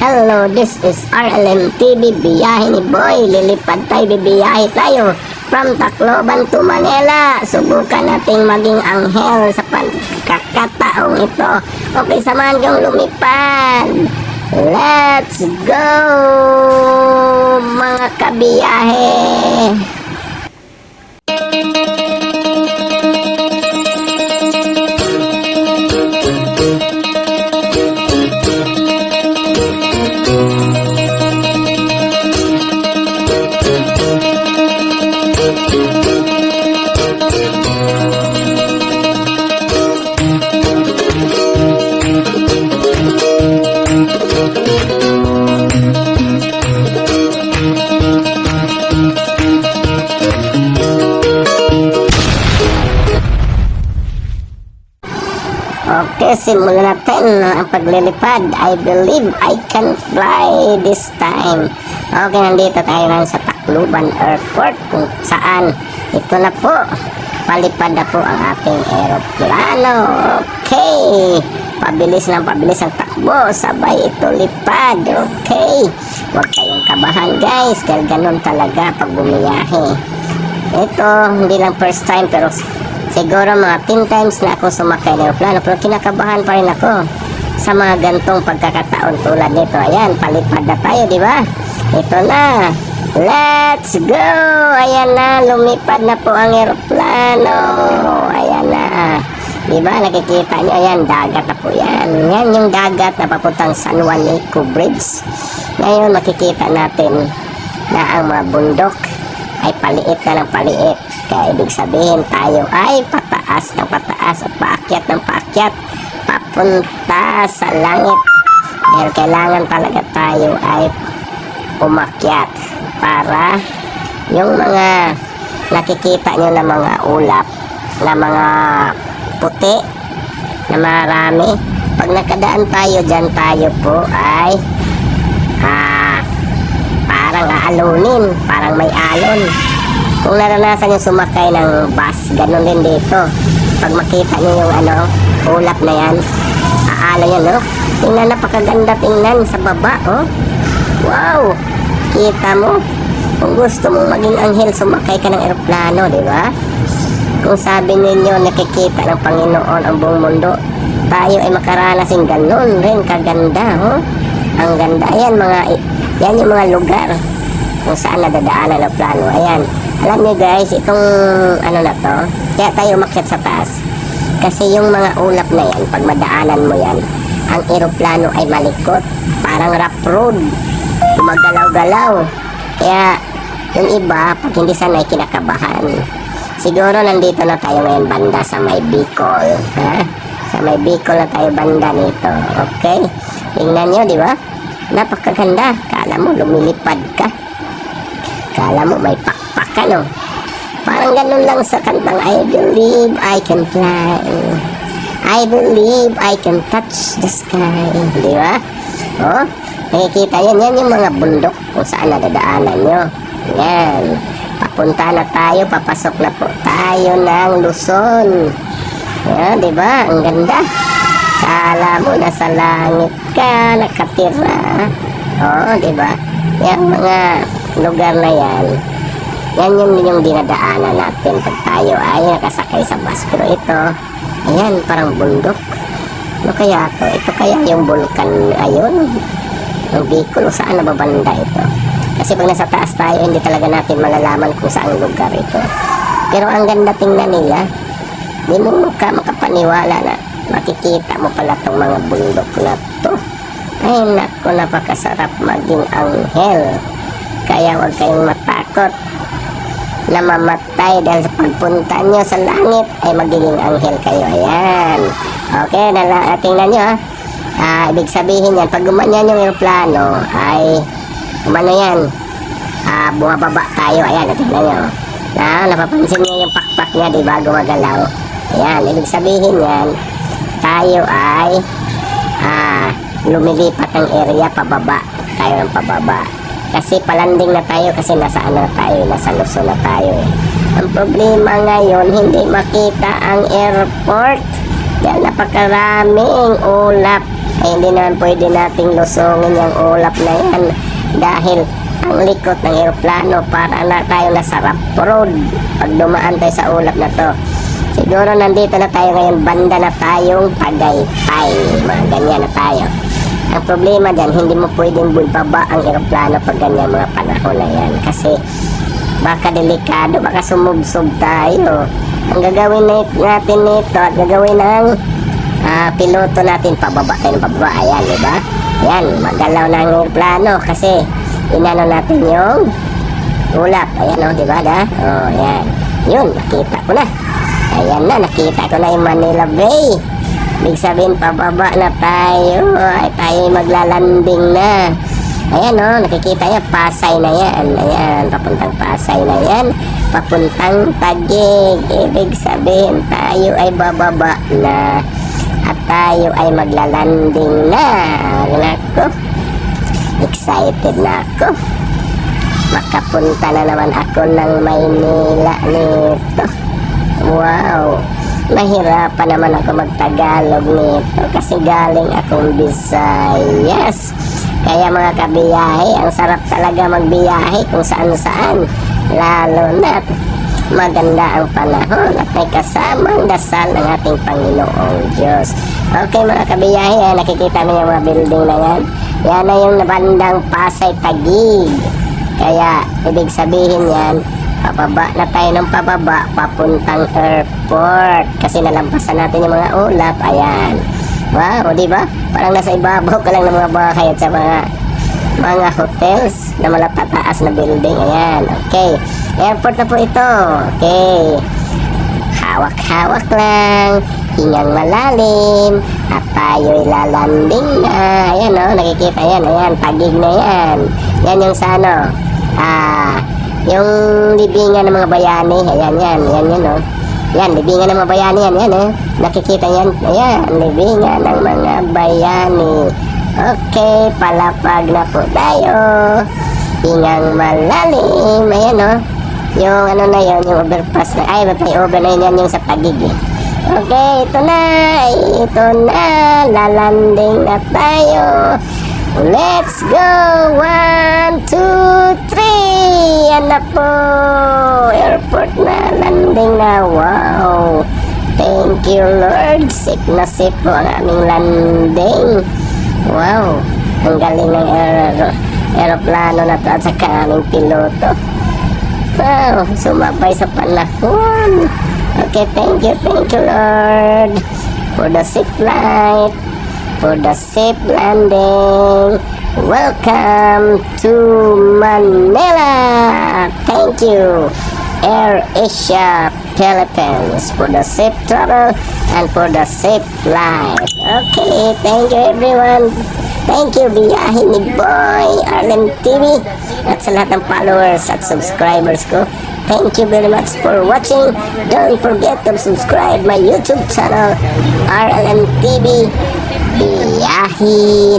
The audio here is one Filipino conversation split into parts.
Hello, this is RLM TV, biyahe ni Boy. Lilipad tayo, bibiyahe tayo from Tacloban to Manila. Subukan nating maging anghel sa pagkakataong ito. Okay, samahan kong lumipad. Let's go, mga kabiyahe. Okay, simulan natin ang paglilipad. I believe I can fly this time. Okay, nandito tayo ngayon sa Tacloban Airport kung saan ito na po. Palipad na po ang ating aeroplano. Okay. Pabilis ng pabilis ang takbo. Sabay ito lipad. Okay. Huwag kayong kabahan guys. Dahil ganun talaga pag bumiyahe. Ito, hindi lang first time pero siguro mga 10 times na ako sumakay ng aeroplano pero kinakabahan pa rin ako sa mga gantong pagkakataon tulad nito. Ayan, palipad na tayo, di ba? Ito na. Let's go! Ayan na, lumipad na po ang aeroplano. Ayan na. Di ba? Nakikita niyo, ayan, dagat na po yan. Yan yung dagat na papuntang San Juan Eco Bridge. Ngayon, makikita natin na ang mga bundok ay paliit na ng paliit. Kaya ibig sabihin tayo ay pataas ng pataas at paakyat ng paakyat papunta sa langit. Dahil kailangan talaga tayo ay umakyat para yung mga nakikita nyo na mga ulap na mga puti na marami pag nakadaan tayo dyan tayo po ay parang aalunin, parang may alon. Kung naranasan yung sumakay ng bus, ganun din dito. Pag makita niyo yung ano, ulap na yan, aalon yan, no? Tingnan, napakaganda tingnan sa baba, oh. Wow! Kita mo? Kung gusto mong maging anghel, sumakay ka ng eroplano, di ba? Kung sabi ninyo, nakikita ng Panginoon ang buong mundo, tayo ay makaranas ng ganun rin, kaganda, oh. Ang ganda. Ayan, mga, yan yung mga lugar kung saan nadadaanan ang plano. Ayan. Alam niyo guys, itong ano na to, kaya tayo umakyat sa taas. Kasi yung mga ulap na yan, pag madaanan mo yan, ang eroplano ay malikot. Parang rough road. Gumagalaw-galaw. Kaya, yung iba, pag hindi sanay kinakabahan. Siguro nandito na tayo ngayon banda sa may Bicol. Ha? Sa may Bicol na tayo banda nito. Okay? Tingnan nyo, di ba? Napakaganda. Kala mo, lumilipad ka. Kala mo, may pakpak ka, no? Parang ganun lang sa kantang I believe I can fly. I believe I can touch the sky. Di ba? Oh, nakikita yan. Yan yung mga bundok kung saan nadadaanan nyo. Yan. Papunta na tayo. Papasok na po tayo ng Luzon. Yan, di ba? Ang ganda. Kala mo nasa langit ka, nakatira. Oo, di ba? Yung mga lugar na yan, yan yung, yung dinadaanan natin pag tayo ay nakasakay sa bus. Pero ito, ayan, parang bundok. Ano kaya to? Ito kaya yung vulkan ayun? Ang Bicol saan nababanda ito? Kasi pag nasa taas tayo, hindi talaga natin malalaman kung saan lugar ito. Pero ang ganda tingnan nila, di mo ka makapaniwala na makikita mo pala tong mga bundok na to. Ay nako, napakasarap maging anghel. Kaya huwag kayong matakot na mamatay dahil sa pagpunta nyo sa langit ay magiging anghel kayo. Ayan. Okay, nala, tingnan nyo ha. Ah, ibig sabihin yan, pag gumanyan yung aeroplano ay umano yan, ah, bumababa tayo. Ayan, tingnan nyo. Na, napapansin nyo yung pakpak niya, di ba, gumagalaw. Ayan, ibig sabihin yan, tayo ay ah, lumilipat ng area pababa. Tayo ng pababa. Kasi palanding na tayo kasi nasa ano tayo, nasa Luzon na tayo eh. Ang problema ngayon, hindi makita ang airport. Dahil napakaraming ulap ay hindi naman pwede nating lusungin yung ulap na yan dahil ang likot ng eroplano para na tayo nasa rough road pag dumaan tayo sa ulap na to siguro nandito na tayo ngayon banda na tayong Tagaytay mga ganyan na tayo ang problema dyan hindi mo pwedeng baba ang eroplano pag ganyan mga panahon na yan kasi baka delikado, baka sumubsob tayo. Ang gagawin na- natin nito at gagawin ng ah, piloto natin, pababa tayo pababa. Ayan, di ba? Ayan, magalaw na ang plano kasi inano natin yung ulap. Ayan, o, di ba? Da? O, ayan. Yun, nakita ko na. Ayan na, nakita ko na yung Manila Bay. Ibig sabihin, pababa na tayo. Ay, tayo maglalanding na. Ayan o, nakikita niya, Pasay na yan. Ayan, papuntang Pasay na yan. Papuntang Tagig. Ibig sabihin, tayo ay bababa na. At tayo ay maglalanding na. Nako, excited na ako. Makapunta na naman ako ng Maynila nito. Wow! Nahirapan naman ako magtagalog nito kasi galing akong Visayas. Kaya mga kabiyahe, ang sarap talaga magbiyahe kung saan saan. Lalo na maganda ang panahon at may kasamang dasal ng ating Panginoong Diyos. Okay mga kabiyahe, ah, nakikita niyo yung mga building na yan. Yan na yung bandang Pasay Tagig. Kaya ibig sabihin yan, pababa na tayo ng pababa papuntang airport kasi nalampasan natin yung mga ulap. Ayan. Wow, di ba? Parang nasa ibabaw ka lang ng mga bahay at sa mga mga hotels na malatataas na building. Ayan, okay. Airport na po ito. Okay. Hawak-hawak lang. Hingang malalim. At tayo'y lalanding na. Ayan o, nakikita yan. Ayan, tagig na yan. Yan yung sa ano. Ah, yung libingan ng mga bayani. Ayan, yan. Yan, yan o. Yan, libingan ng mga bayani yan. Yan eh. Nakikita yan. Ayan, libingan ng mga bayani. Okay, palapag na po tayo. Hingang malalim. Ayan o. Yung ano na yun, yung overpass na. Ay, over na yun, yan yung sa tagig. Okay, ito na. Ito na. Lalanding na tayo. Let's go! One, two, three! Yan na po! Airport na, landing na. Wow! Thank you, Lord. Safe na safe po ang aming landing. Wow! Ang galing ng aer- aeroplano na to at saka aming piloto. Wow! Sumabay sa panahon. Okay, thank you, thank you, Lord. For the safe flight. For the safe landing. Welcome to Manila. Thank you. Air Asia Philippines for the safe travel and for the safe flight. Okay, thank you everyone. Thank you, biyahe Boy Arlen TV at sa lahat ng followers at subscribers ko. Thank you very much for watching. Don't forget to subscribe my YouTube channel, RLM TV. Biyahe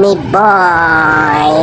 ni Boy.